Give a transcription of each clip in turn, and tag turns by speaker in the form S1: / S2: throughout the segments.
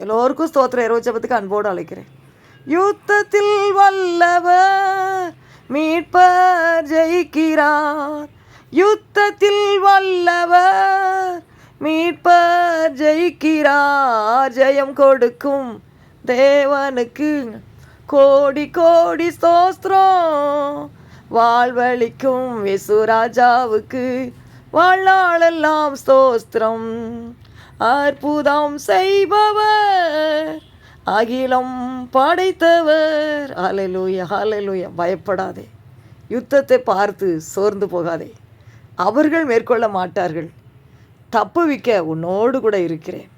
S1: எல்லோருக்கும் ஸ்தோத்திரம். இரவு அன்போடு அழைக்கிறேன். யுத்தத்தில் வல்லவர் மீட்பர் ஜெயிக்கிறார். யுத்தத்தில் வல்லவர் மீட்பர் ஜெயிக்கிறார். ஜெயம் கொடுக்கும் தேவனுக்கு கோடி கோடி ஸ்தோஸ்திரம் வாழ்வழிக்கும் விசுராஜாவுக்கு வாழ்நாளெல்லாம் ஸ்தோஸ்திரம் அற்புதம் செய்பவர் அகிலம் படைத்தவர். ஹalleluya ஹalleluya. பயப்படாதே. யுத்தத்தை பார்த்து சோர்ந்து போகாதே. அவர்கள் மேற்கொள்ள மாட்டார்கள். தப்புவிக்க உன்னோடு கூட இருக்கிறேன்.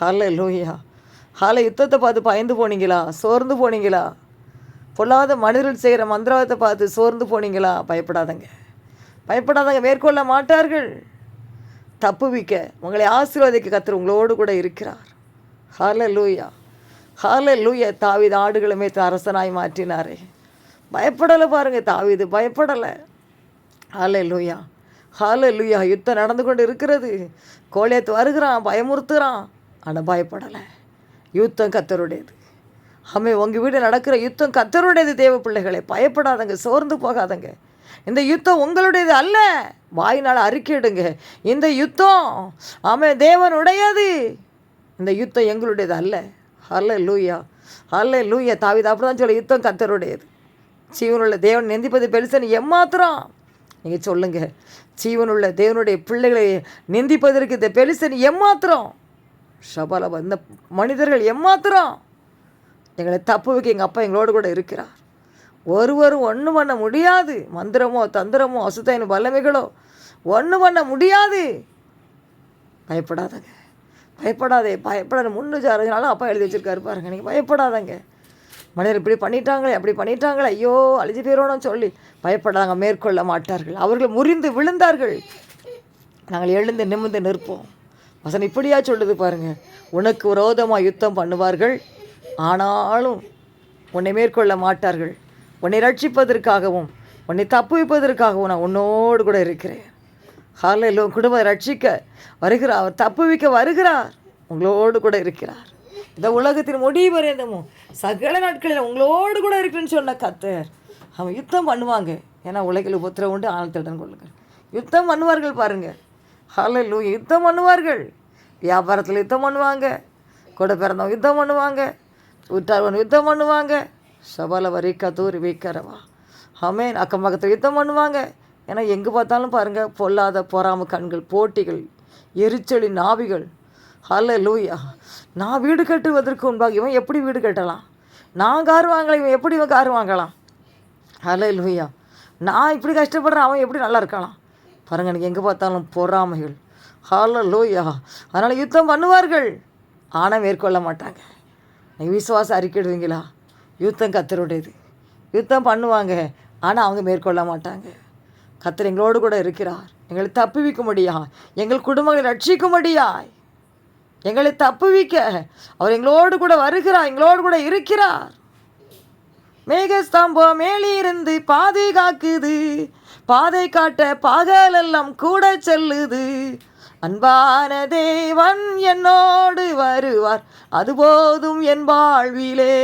S1: ஹalleluya. ஹாலை யுத்தத்தை பார்த்து பயந்து போனீங்களா? சோர்ந்து போனீங்களா? பொல்லாத மனிதர்கள் செய்கிற மந்திரத்தை பார்த்து சோர்ந்து போனீங்களா? பயப்படாதங்க. பயப்படாதங்க மேற்கொள்ள மாட்டார்கள். தப்புவிக்க உங்களை ஆசீர்வாதிக்க கத்துற உங்களோடு கூட இருக்கிறார். ஹால லூயா ஹால லூயா தாவித ஆடுகளுமே அரசனாய் மாற்றினாரே. பயப்படலை பாருங்க தாவிது பயப்படலை. ஹால லூயா ஹால லூயா யுத்தம் நடந்து கொண்டு இருக்கிறது. கோலியத்து வருகிறான் பயமுறுத்துகிறான். ஆனால் பயப்படலை. யுத்தம் கத்தருடையது. ஆமே உங்கள் வீடு நடக்கிற யுத்தம் கத்தருடையது தேவ பிள்ளைகளை. பயப்படாதங்க சோர்ந்து போகாதங்க. இந்த யுத்தம் உங்களுடையது அல்ல. வாயினால் அறிக்கையிடுங்க இந்த யுத்தம் ஆமே தேவனுடையது. இந்த யுத்தம் எங்களுடையது அல்ல. ஹல்ல லூயா ஹல்ல லூயா தாவித அப்படிதான் சொல்ல யுத்தம் கத்தருடையது ஜீவனுள்ள தேவன் நிந்திப்பது பெருசன் எம்மாத்திரம் நீங்கள் சொல்லுங்கள் ஜீவனுள்ள தேவனுடைய பிள்ளைகளை நிந்திப்பதற்கு இந்த பெருசன் எம்மாத்திரம் ஷபால இந்த மனிதர்கள் எம்மாத்திரம் எங்களை தப்பு வைக்க எங்கள் அப்பா எங்களோடு கூட இருக்கிறார். ஒருவரும் ஒன்றும் பண்ண முடியாது. மந்திரமோ தந்திரமோ அசுத்தையின் வல்லமைகளோ ஒன்றும் பண்ண முடியாது. பயப்படாதங்க. பயப்படாதே பயப்படாத. முன்னூற்றி அறுபது நாளும் அப்பா எழுதி வச்சிருக்காரு பாருங்க. நீங்கள் பயப்படாதங்க. மனிதர் இப்படி பண்ணிட்டாங்களே அப்படி பண்ணிட்டாங்களே. ஐயோ அழிஞ்சு போயிடணும்னு சொல்லி பயப்படாங்க மேற்கொள்ள மாட்டார்கள். அவர்கள் முறிந்து விழுந்தார்கள். நாங்கள் எழுந்து நிமிர்ந்து நிற்போம். வசனம் இப்படியா சொல்லுது பாருங்கள் உனக்கு விரோதமாக யுத்தம் பண்ணுவார்கள். ஆனாலும் உன்னை மேற்கொள்ள மாட்டார்கள். உன்னை ரட்சிப்பதற்காகவும் உன்னை தப்புவிப்பதற்காகவும் நான் உன்னோடு கூட இருக்கிறேன். ஹாலையில் உன் குடும்பம் ரட்சிக்க வருகிறார். அவர் தப்புவிக்க வருகிறார். உங்களோடு கூட இருக்கிறார். இந்த உலகத்தின் முடிவு வரைந்தமும் சகல நாட்களில் உங்களோடு கூட இருக்குன்னு சொன்ன கத்தர் அவன் யுத்தம் பண்ணுவாங்க. ஏன்னா உலகில் உபத்திரம் உண்டு ஆழ்த்திடம் கொள்ளுங்கள். யுத்தம் பண்ணுவார்கள் பாருங்கள் ஹாலையில் யுத்தம் பண்ணுவார்கள். வியாபாரத்தில் யுத்தம் பண்ணுவாங்க. கூட பிறந்தவங்க யுத்தம் பண்ணுவாங்க. உற்றார்வன் யுத்தம் பண்ணுவாங்க. சபல வரி கதூரி வைக்கிறவா ஆமேன். அக்கம் பக்கத்தில் யுத்தம் பண்ணுவாங்க. ஏன்னா எங்கே பார்த்தாலும் பாருங்கள் பொல்லாத பொறாம கண்கள் போட்டிகள் எரிச்சலின் நாவிகள். ஹல்ல லூயா நான் வீடு கட்டுவதற்கு முன்பாக இவன் எப்படி வீடு கட்டலாம்? நான் கார் வாங்கலாம் இவன் எப்படி இவன் கார் வாங்கலாம்? ஹல லூயா நான் இப்படி கஷ்டப்படுறேன் அவன் எப்படி நல்லா இருக்கலாம்? பாருங்கள் எனக்கு எங்கே பார்த்தாலும் பொறாமைகள். ஹால லூயா அதனால் யுத்தம் பண்ணுவார்கள். ஆனால் மேற்கொள்ள மாட்டாங்க. நீங்கள் விசுவாசம் அறிக்கிடுவீங்களா யுத்தம் கத்தருடையது. யுத்தம் பண்ணுவாங்க ஆனால் அவங்க மேற்கொள்ள மாட்டாங்க. கத்தர் எங்களோடு கூட இருக்கிறார். எங்களை தப்புவிக்கும்படியா எங்கள் குடும்பங்களை ரட்சிக்கும்படியாய். எங்களை தப்புவிக்க. அவர் எங்களோடு கூட வருகிறார். எங்களோடு கூட இருக்கிறார். மேகஸ்தம்பம் மேலிருந்து பாதுகாக்குது பாதை காட்ட பகலெல்லாம் கூட செல்லுது. அன்பான தேவன் என்னோடு வருவார். அது போதும் என் வாழ்விலே.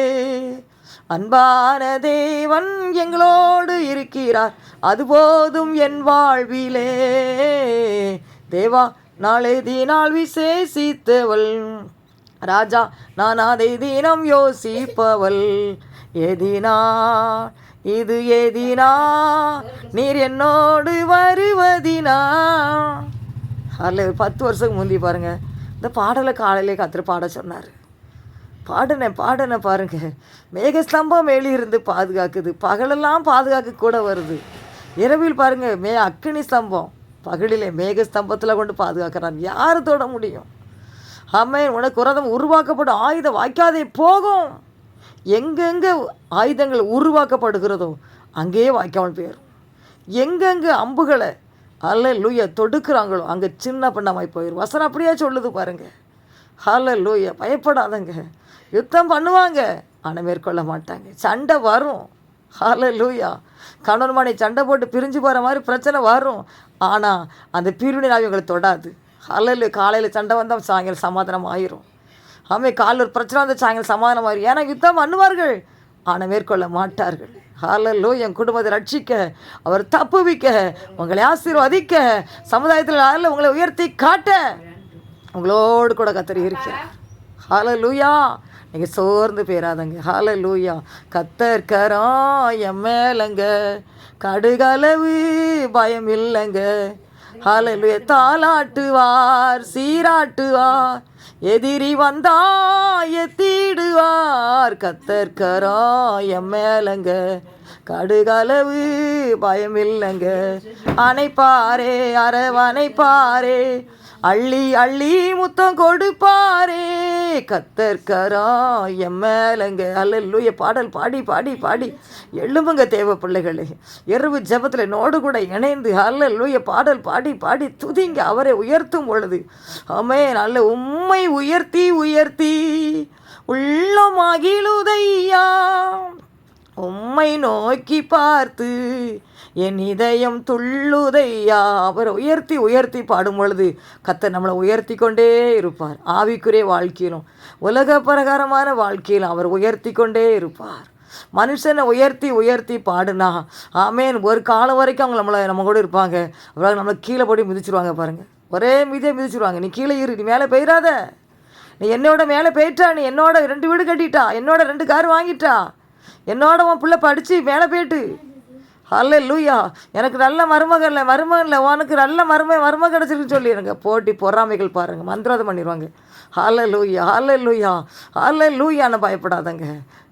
S1: அன்பான தேவன் எங்களோடு இருக்கிறார். அது போதும் என் வாழ்விலே. தேவா நாளை தினால் விசேஷித்தவள். ராஜா நான் அதை தினம் யோசிப்பவள். எதினா இது எதினா நீர் என்னோடு வருவதினா. அதில் பத்து வருஷத்துக்கு முந்தி பாருங்க இந்த பாடலை காலையிலே கத்திர பாட சொன்னார். பாடனை பாடனை பாருங்க. மேகஸ்தம்பம் மேலிருந்து பாதுகாக்குது. பகலெல்லாம் பாதுகாக்க கூட வருது. இரவில் பாருங்க மே அக்கினி ஸ்தம்பம். பகலிலே மேகஸ்தம்பத்தில் கொண்டு பாதுகாக்கிறான். யார் தொட முடியும்? அம்மையன் உனக்கு உரதம் உருவாக்கப்படும். ஆயுதம் வாய்க்காதே போகும். எங்கெங்கே ஆயுதங்கள் உருவாக்கப்படுகிறதோ அங்கேயே வாய்க்காமல் போயிடும் எங்கெங்கே அம்புகளை அல்ல லூய தொடுக்கிறாங்களோ அங்கே சின்ன பண்ணாமல் போயிடும் வசனம் அப்படியே சொல்லுது பாருங்க. ஹல்ல லூய பயப்படாதங்க. யுத்தம் பண்ணுவாங்க. ஆனால் மேற்கொள்ள மாட்டாங்க. சண்டை வரும். ஹால லூயா கணவன் மனை சண்டை போட்டு பிரிஞ்சு போகிற மாதிரி பிரச்சனை வரும். ஆனால் அந்த பிரிவினை அவங்களை தொடாது. ஹலலு காலையில் சண்டை வந்தால் சாயங்காலம் சமாதானம் ஆயிரும். ஆமே காலில் ஒரு பிரச்சனை வந்து சாயங்காலம் சமாதானம் ஆயிரும். ஏன்னா யுத்தம் பண்ணுவார்கள். ஆனால் மேற்கொள்ள மாட்டார்கள். ஹாலல்லோ என் குடும்பத்தை ரட்சிக்க அவர் தப்புவிக்க உங்களை ஆசீர்வதிக்க சமுதாயத்தில் அல்ல உங்களை உயர்த்தி காட்ட உங்களோடு கூட கத்திரி இருக்கிறார். ஹாலலூயா நீங்கள் சோர்ந்து போயிடாதங்க ஹால லூயா கரம் என் மேலங்க. கடுகளவு பயம் இல்லைங்க. ஹாலலூயா தாளாட்டுவார் சீராட்டுவார். எதிரி வந்தா எத்திடுவார். கத்தர்கரா என் மேலங்க. கடுகளவு பயம் இல்லைங்க. அணைப்பாரே அரவணைப்பாரே. அள்ளி அள்ளி முத்தம் கொடுப்பாரே. கத்தர்கரா என் மேலங்க. அல்ல பாடல் பாடி பாடி பாடி. எழும்புங்க தேவ பிள்ளைகளே. இரவு ஜபத்தில் நோடு கூட இணைந்து அல்ல பாடல் பாடி பாடி துதிங்க அவரை உயர்த்தும் பொழுது. அமே நல்ல உம்மை உயர்த்தி உயர்த்தி. உள்ளமாகிலுதையா உம்மை நோக்கி பார்த்து என் இதயம் துள்ளுதையா அவர் உயர்த்தி உயர்த்தி பாடும் பொழுது கத்தை நம்மளை உயர்த்தி கொண்டே இருப்பார். ஆவிக்குரிய வாழ்க்கையிலும் உலக பிரகாரமான வாழ்க்கையிலும் அவர் உயர்த்தி கொண்டே இருப்பார். மனுஷனை உயர்த்தி உயர்த்தி பாடுனா ஆமேன் ஒரு காலம் வரைக்கும் அவங்க நம்மளை நம்ம கூட இருப்பாங்க. அப்புறம் நம்மளை கீழே போட்டு மிதிச்சிருவாங்க பாருங்கள் ஒரே மிதியை மிதிச்சிருவாங்க. நீ கீழே இரு நீ மேலே போயிடாத நீ என்னோட மேலே போயிட்டா நீ என்னோட ரெண்டு வீடு கட்டிட்டா என்னோட ரெண்டு கார் வாங்கிட்டா. என்னோட உன் பிள்ளை படித்து மேலே போயிட்டு. அல்ல லூயா எனக்கு நல்ல மருமகன் இல்லை மருமகன் இல்லை உனக்கு நல்ல மரும மருமக கிடச்சிருக்குன்னு சொல்லிடுங்க போட்டி பொறாமைகள் பாருங்கள் மந்திரவாதம் பண்ணிடுவாங்க. ஹால லூயா ஹால லூயா ஹால லூயான்னு பயப்படாதங்க.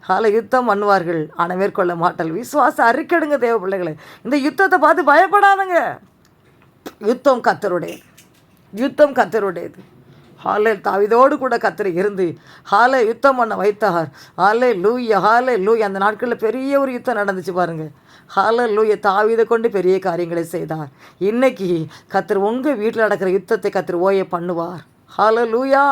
S1: ஹால யுத்தம் பண்ணுவார்கள். ஆனால் மேற்கொள்ள மாட்டல் விசுவாசம் அறிக்கெடுங்க தேவ பிள்ளைகளை. இந்த யுத்தத்தை பார்த்து பயப்படாதங்க. யுத்தம் கத்தருடையது. யுத்தம் கத்தருடையது. ஹாலே தாவிதோடு கூட கத்திர இருந்து ஹாலே யுத்தம் பண்ண வைத்தார். ஹாலே லூய ஹாலே லூய் அந்த நாட்களில் பெரிய ஒரு யுத்தம் நடந்துச்சு பாருங்கள் ஹாலே லூயை தாவிதை கொண்டு பெரிய காரியங்களை செய்தார். இன்னைக்கு கத்திர உங்கள் வீட்டில் நடக்கிற யுத்தத்தை கத்திர ஓய பண்ணுவார். ஹாலலூயா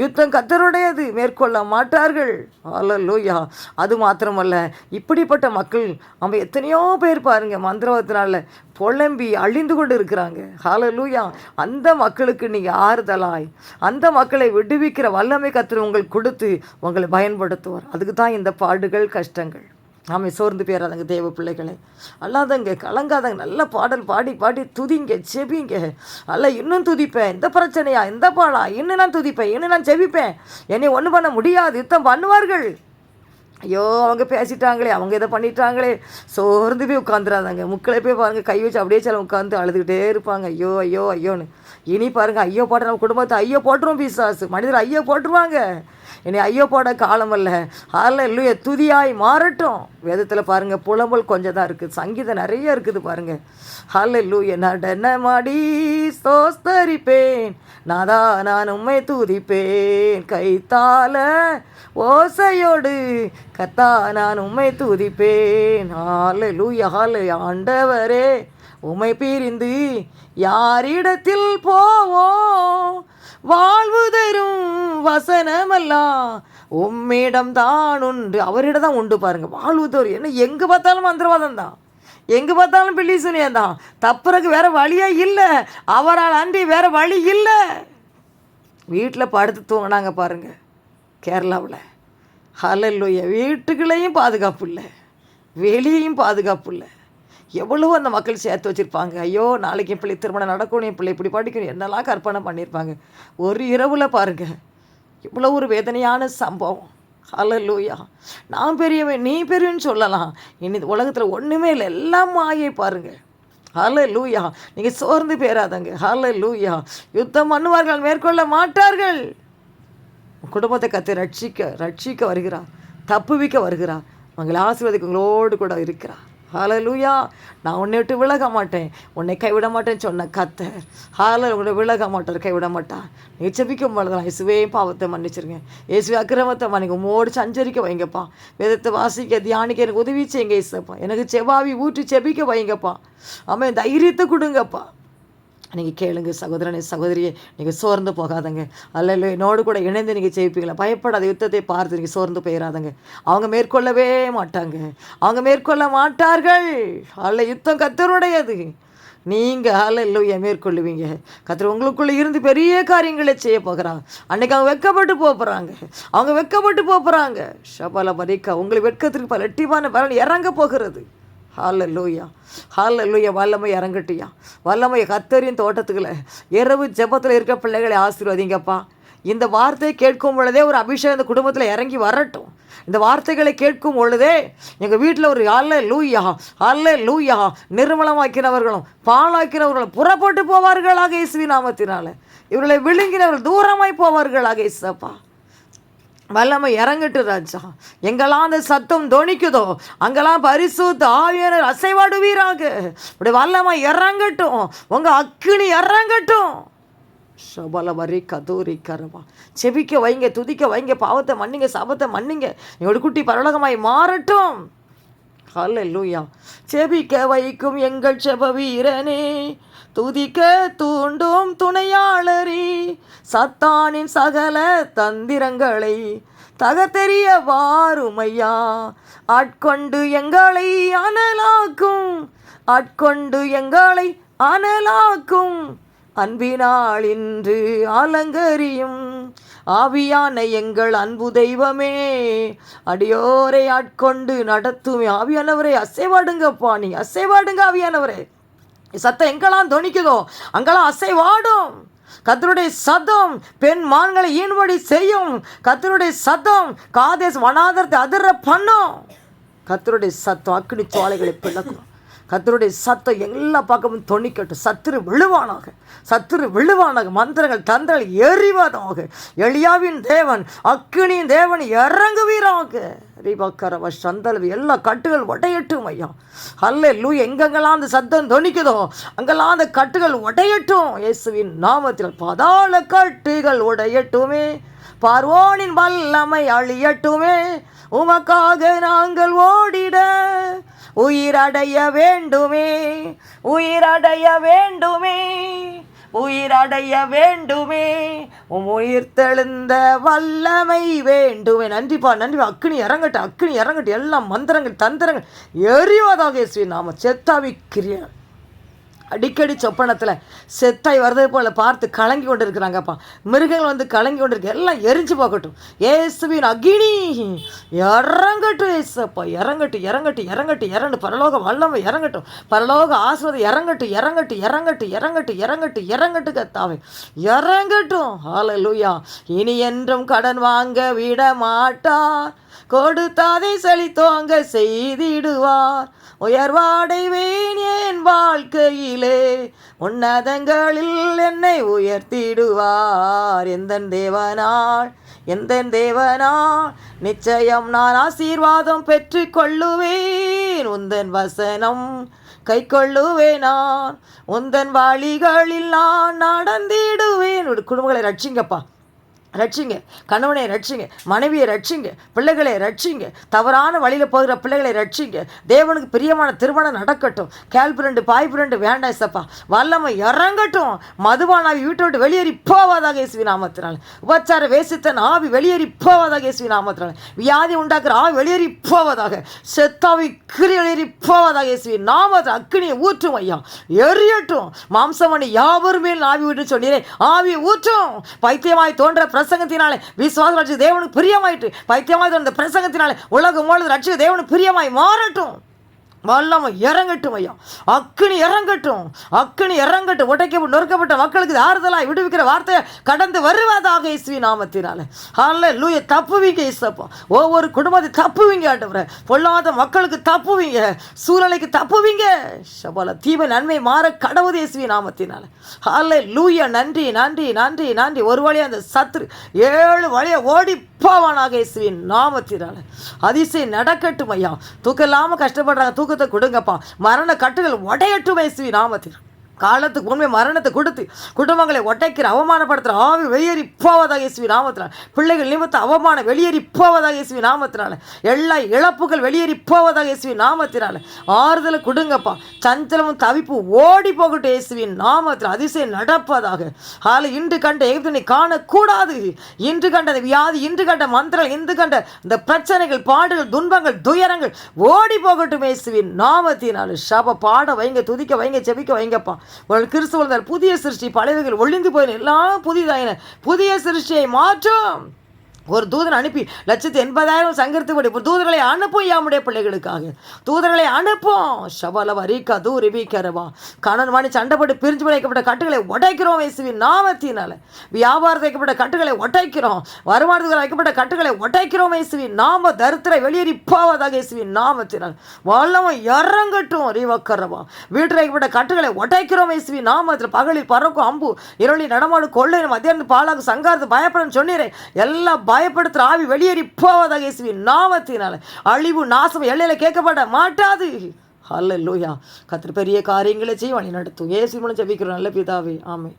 S1: யுத்தம் கத்தருடையது மேற்கொள்ள மாட்டார்கள். ஹாலலூயா அது மாத்திரமல்ல இப்படிப்பட்ட மக்கள் நம்ம எத்தனையோ பேர் பாருங்க மந்திரவாதத்தினால புலம்பி அழிந்து கொண்டு இருக்கிறாங்க ஹாலலூயா அந்த மக்களுக்கு நீங்கள் ஆறுதலாய். அந்த மக்களை விடுவிக்கிற வல்லமை கத்திர உங்களுக்கு கொடுத்து உங்களை பயன்படுத்துவார். அதுக்கு தான் இந்த பாடுகள் கஷ்டங்கள். நாம சோர்ந்து போயிடாதங்க தேவ பிள்ளைகளை. அல்லாதங்க கலங்காதங்க நல்ல பாடல் பாடி பாடி துதிங்க செபிங்க அல்ல இன்னும் துதிப்பேன். இந்த பிரச்சனையா? இந்த பாடா? இன்னும் நான் துதிப்பேன். இன்னும் நான் செபிப்பேன் என்னை ஒன்றும் பண்ண முடியாது. யுத்தம் பண்ணுவார்கள். ஐயோ அவங்க பேசிட்டாங்களே அவங்க இதை பண்ணிட்டாங்களே. சோர்ந்து போய் உட்காந்துடாதாங்க முக்களை போய் பாருங்கள் கை வச்சு அப்படியே சில உட்காந்து அழுதுகிட்டே இருப்பாங்க. ஐயோ ஐயோ ஐயோன்னு. இனி பாருங்கள் ஐயோ போட்டு நம்ம குடும்பத்தை ஐயோ போட்டுருவோம் பிசாசு. மனிதர் ஐயோ போட்டுருவாங்க. இனி ஐயோ போட காலம் அல்ல. அல்ல இல்லையே துதியாய் மாறட்டும். வேதத்தில் பாருங்கள் புலம்பல் கொஞ்சம் தான் இருக்குது சங்கீதம் நிறைய இருக்குது பாருங்கள் ஹல்ல லூய நடனமாடி சோஸ்தரிப்பேன் நாதா நான் உண்மை துதிப்பேன். கைத்தால ஓசையோடு கத்தா நான் உண்மை துதிப்பேன். ஹால லூய ஹால ஆண்டவரே உமை பிரிந்து யாரிடத்தில் போவோம்? வாழ்வு தரும் வசனமெல்லாம் உம்மிடம் தான் உண்டு. அவரிடம் தான் உண்டு பாருங்க. வாழ்வு தரும். என்ன எங்கே பார்த்தாலும் மந்திரவாதம் தான். எங்கே பார்த்தாலும் பிள்ளி சுனியம் தான். தப்புறதுக்கு வேறு வழியே இல்லை. அவரால் அன்றி வேறு வழி இல்லை. வீட்டில் படுத்து தூங்கினாங்க பாருங்கள் கேரளாவில். ஹலல்லுய வீட்டுக்குள்ளேயும் பாதுகாப்பு இல்லை. வெளியையும் பாதுகாப்பு இல்லை. எவ்வளோ அந்த மக்கள் சேர்த்து வச்சுருப்பாங்க. ஐயோ நாளைக்கு என் பிள்ளை திருமணம் நடக்கணும் என் பிள்ளை இப்படி படிக்கணும் என்னெல்லாம் கற்பனை பண்ணியிருப்பாங்க. ஒரு இரவில் பாருங்கள் இவ்வளோ ஒரு வேதனையான சம்பவம். ஹலலூயா நான் பெரியவன் நீ பெரியன்னு சொல்லலாம். இனி உலகத்தில் ஒன்றுமே இல்லை. எல்லாம் மாயை பாருங்கள் ஹல லூயா நீங்கள் சோர்ந்து பேராதங்க ஹல லூயா யுத்தம் பண்ணுவார்கள் மேற்கொள்ள மாட்டார்கள். குடும்பத்தை கத்தை ரட்சிக்க ரட்சிக்க வருகிறார். தப்புவிக்க வருகிறார். உங்களை ஆசீர்வதிக்க உங்களோடு கூட இருக்கிறார். ஹாலலூயா நான் உன்னை விட்டு விலக மாட்டேன். உன்னை கைவிட மாட்டேன்னு சொன்ன கத்தர். ஹால உங்களை விலக மாட்டார் கைவிட மாட்டான் நீ செபிக்கும் பொழுதுலாம் இயேசுவே பாவத்தை மன்னிச்சிருங்க. இயேசுவே அக்கிரமத்தை மன்னிங்க. உமோடு சஞ்சரிக்க வைங்கப்பா. வேதத்தை வாசிக்க தியானிக்க எனக்கு உதவி செய்யுங்க இசப்பா எனக்கு செவாவி ஊற்றி செபிக்க வைங்கப்பா. ஆமாம் தைரியத்தை கொடுங்கப்பா. நீங்கள் கேளுங்க சகோதரனே சகோதரியே நீங்கள் சோர்ந்து போகாதங்க. அல்ல என்னோடு கூட இணைந்து நீங்கள் ஜெயிப்பீங்களா? பயப்படாத யுத்தத்தை பார்த்து நீங்கள் சோர்ந்து போயிடாதங்க அவங்க மேற்கொள்ளவே மாட்டாங்க. அவங்க மேற்கொள்ள மாட்டார்கள். அல்ல யுத்தம் கத்தருடையது நீங்கள் ஹalleluya மேற்கொள்ளுவீங்க. கத்திர உங்களுக்குள்ளே இருந்து பெரிய காரியங்களை செய்ய போகிறாங்க அன்னைக்கு அவங்க வெட்கப்பட்டு போகிறாங்க அவங்க வெட்கப்பட்டு போகிறாங்க ஷபால பரிக்கா உங்களுக்கு வெட்கத்திற்கு பல எட்டிமான பலன் இறங்க போகிறது. ஹalleluya ஹalleluya வல்லமை இறங்கட்டியா வல்லமை கத்தரின் தோட்டத்துக்குள்ள. இரவு ஜெபத்தில் இருக்க பிள்ளைகளை ஆசீர்வதிங்கப்பா. இந்த வார்த்தையை கேட்கும் பொழுதே ஒரு அபிஷேகம் இந்த குடும்பத்தில் இறங்கி வரட்டும். இந்த வார்த்தைகளை கேட்கும் பொழுதே எங்கள் வீட்டில் ஒரு அல்ல லூயா அல்ல லூயா நிர்மலமாக்கினவர்களும் பாலாக்கினவர்களும் புறப்பட்டு போவார்களாக இயேசுவி நாமத்தினால. இவர்களை விழுங்கினவர்கள் தூரமாய் போவார்களாக இயேசப்பா. வல்லமை இறங்கட்டு ராஜா. எங்கெல்லாம் அந்த சத்தம் துணிக்குதோ அங்கெல்லாம் பரிசுத்த ஆவியனர் அசைவாடுவீராக. இப்படி வல்லமை இறங்கட்டும் உங்கள் அக்கினி இறங்கட்டும். சபல வரி கதூரி கரவா. செபிக்க வைங்க துதிக்க வைங்க பாவத்தை மன்னிங்க சாபத்தை மன்னிங்க. எங்களோட குட்டி பரலகமாய் மாறட்டும். ஹalleluya செபிக்க வைக்கும் எங்கள் செப வீரனே துதிக்க தூண்டும் துணையாளரே சத்தானின் சகல தந்திரங்களை தகத்தெறிய வாருமையா. ஆட்கொண்டு எங்களை அனலாக்கும் ஆட்கொண்டு எங்களை அனலாக்கும். அன்பினால் இன்று அலங்கரியும் ஆவியான எங்கள் அன்பு தெய்வமே. அடியோரை ஆட்கொண்டு நடத்துமே. ஆவியானவரே அசைவாடுங்கப்பா நீ. அசைவாடுங்க ஆவியானவரே. சத்தம் எங்கெல்லாம் துணிக்குதோ? அங்கெல்லாம் அசைவாடும். கத்தருடைய சதம் பெண் மான்களை ஈன்படி செய்யும். கத்தருடைய சதம் காதேஸ் வனாதரத்தை அதிர பண்ணும். கத்தருடைய சத்தம் அக்னி சோலைகளை பிளக்கும். கத்தருடைய சத்தம் எல்லா பக்கமும் தொனிக்கட்டும் சத்துரு விழுவானாக. சத்துரு விழுவானாக. மந்திரங்கள் தந்திரங்கள் எறிவதாக எளியாவின் தேவன் அக்கினியின் தேவன் இறங்குவீராக. ரீபக்கரவ சந்தலவி எல்லா கட்டுகள் உடையட்டும் ஐயா. அல்ல லூ எங்கெங்கெல்லாம் அந்த சத்தம் தொனிக்குதோ அங்கெல்லாம் அந்த கட்டுகள் உடையட்டும். இயேசுவின் நாமத்தில் பதாள கட்டுகள் உடையட்டுமே. பார்வோனின் வல்லமை அழியட்டுமே. உமக்காக நாங்கள் ஓடிட உயிரடைய வேண்டுமே. உயிரடைய வேண்டுமே. உயிரடைய வேண்டுமே. உம் உயிர் தெழுந்த வல்லமை வேண்டுமே. நன்றிப்பா நன்றி அக்னி இறங்கட்டு அக்னி இறங்கட்டு எல்லாம் மந்திரங்கள் தந்திரங்கள் எரிவதாக ஸ்ரீ நாம செத்தாவி கிரியா அடிக்கடி சொப்பனத்தில் செத்தாய் வரதை போல் பார்த்து கலங்கி கொண்டு இருக்கிறாங்கப்பா மிருகங்கள் வந்து கலங்கி கொண்டு இருக்கு எல்லாம் எரிஞ்சு போகட்டும். ஏசுவின் அகினி. இறங்கட்டும் ஏசப்பா இறங்கட்டும் இறங்கட்டும் இறங்கட்டும். இறண்டு பரலோக வல்லமை இறங்கட்டும். பரலோக ஆசிரதை இறங்கட்டும் இறங்கட்டும் இறங்கட்டும் இறங்கட்டும் இறங்கட்டும் இறங்கட்டும் கத்தாவே இறங்கட்டும். ஹalleluya இனி என்றும் கடன் வாங்க விட மாட்டார் கொடுத்தாதை செழித்தோங்க செய்திடுவார். உயர்வாடைவேன் என் வாழ்க்கையிலே உன்னதங்களில் என்னை உயர்த்திடுவார். எந்த தேவனாள் எந்த தேவனாள் நிச்சயம் நான் ஆசீர்வாதம் பெற்று கொள்ளுவேன். உந்தன் வசனம் கை கொள்ளுவேன் நான் உந்தன் வழிகளில் நான் நடந்திடுவேன். ஒரு குடும்பங்களை ரட்சிங்கப்பா. ரட்சிங்க கணவனை ரட்சிங்க மனைவியை ரட்சிங்க பிள்ளைகளை ரட்சிங்க தவறான வழியில் போகிற பிள்ளைகளை ரட்சிங்க. தேவனுக்கு பிரியமான திருமணம் நடக்கட்டும். கேல்பிரண்டு பாய்பிரண்டு பாய் வேண்டாம் சப்பா வல்லமை இறங்கட்டும். மதுவானாவி வீட்டை விட்டு வெளியேறி போவாதாக இயேசுவி நாமத்தினால். உபச்சார வேசித்தன் ஆவி வெளியேறி போவாதாக இயேசுவி நாமத்தினால். வியாதி உண்டாக்குற ஆவி வெளியேறி போவதாக. செத்தாவி கிரி வெளியேறி போவதாக இயேசுவி நாமத்தில் அக்கினியை ஊற்றும் ஐயா. எரியட்டும். மாம்சமணி யாவருமே ஆவி விட்டு சொன்னீரே. ஆவி ஊற்றும். பைத்தியமாய் தோன்ற பிரசங்கத்தினாலே விசுவாச ரட்சி தேவனுக்கு பிரியமாயிட்டு பைத்தியமாக தோன்ற பிரசங்கத்தினாலே உலகம் மூலம் ரட்சி தேவனுக்கு பிரியமாய் மாறட்டும். வல்லமை இறங்கட்டும் ஐயா. அக்கினி இறங்கட்டும். அக்கினி இறங்கட்டும். உடைக்கப்பட்டு நொறுக்கப்பட்ட மக்களுக்கு ஆறுதலாக ஆறுதலாய் விடுவிக்கிற வார்த்தையை கடந்து வருவதாக இயேசுவி நாமத்தினால. அல்ல லூய தப்புவீங்க இசப்பா ஒவ்வொரு குடும்பத்தை தப்புவீங்க ஆண்டவரை. பொல்லாத மக்களுக்கு தப்புவீங்க. சூழ்நிலைக்கு தப்புவீங்க. சபால தீப நன்மை மாற கடவுது இயேசுவி நாமத்தினால. அல்ல லூய நன்றி நன்றி நன்றி நன்றி. ஒரு வழியாக அந்த சத்துரு ஏழு வழியை ஓடி போவானாக இயேசுவின் நாமத்தினால. அதிசயம் நடக்கட்டும் ஐயா. தூக்கம் இல்லாமல் கஷ்டப்படுறாங்க. சுகத்தை கொடுங்கப்பா. மரண கட்டுகள் உடையட்டும் இயேசுவின் நாமத்தில். காலத்துக்கு உண்மை மரணத்தை கொடுத்து குடும்பங்களை ஒட்டைக்கிற அவமானப்படுத்துகிற ஆவி வெளியேறி போவதாக இயேசுவி நாமத்தினால். பிள்ளைகள் நிமித்த அவமானம் வெளியேறி போவதாக இயேசுவி நாமத்தினால. எல்லா இழப்புகள் வெளியேறி போவதாக இயேசுவி நாமத்தினால. ஆறுதலை கொடுங்கப்பா. சஞ்சலமும் தவிப்பு ஓடி போகட்டும் இயேசுவின் நாமத்தில் அதிசயம் நடப்பதாக. ஆளு இன்று கண்ட எகிப்தினை காணக்கூடாது. இன்று கண்ட வியாதி இன்று கண்ட மந்திரம் இன்று கண்ட இந்த பிரச்சனைகள் பாடுகள் துன்பங்கள் துயரங்கள் ஓடி போகட்டும் இயேசுவின் நாமத்தினால். ஷப பாட வைங்க துதிக்க வைங்க செபிக்க வைங்கப்பா. உங்கள் கிறிஸ்துவ புதிய சிருஷ்டி பழையவைகள் ஒளிந்து போயின. எல்லாம் புதிதாயின. புதிய சிருஷ்டியை மாற்றும். ஒரு தூதன் அனுப்பி லட்சத்து எண்பதாயிரம் சங்கரித்துபடி ஒரு தூதர்களை அனுப்பும் யாமுடைய பிள்ளைகளுக்காக. தூதர்களை அனுப்பும். ஷபலவ ரீகா தூ ரிபிக்கரவா கணன் வாணி சண்டைப்பட்டு பிரிஞ்சு வைக்கப்பட்ட கட்டுகளை உடைக்கிறோம் இயேசுவின் நாமத்தினால. வியாபாரத்தை வைக்கப்பட்ட கட்டுகளை உடைக்கிறோம். வருமானத்துக்கு வைக்கப்பட்ட கட்டுகளை உடைக்கிறோம் இயேசுவின் நாம. தரித்திரை வெளியேறி போவதாக இயேசுவின் நாமத்தினால். வல்லவன் இறங்கட்டும் ரீவக்கரவா வீட்டில் வைக்கப்பட்ட கட்டுகளை உடைக்கிறோம் இயேசுவின் நாமத்தில் பகலில் பறக்கும் அம்பு இரளி நடமாடும் கொள்ளை மத்தியானம் பாலாக சங்காரத்து பயப்படும் சொன்னீரே. எல்லாம் பயப்படுத்துகிற ஆவி வெளியேறி போவதாக இயேசுவின் நாமத்தினால. அழிவு நாசம் எல்லையில கேட்கப்பட மாட்டாது. அல்ல லூயா கத்திர பெரிய காரியங்களை செய்ய வழி நடத்தும். ஏசி மூலம் ஜெபிக்கிறோம். நல்ல பிதாவே. ஆமை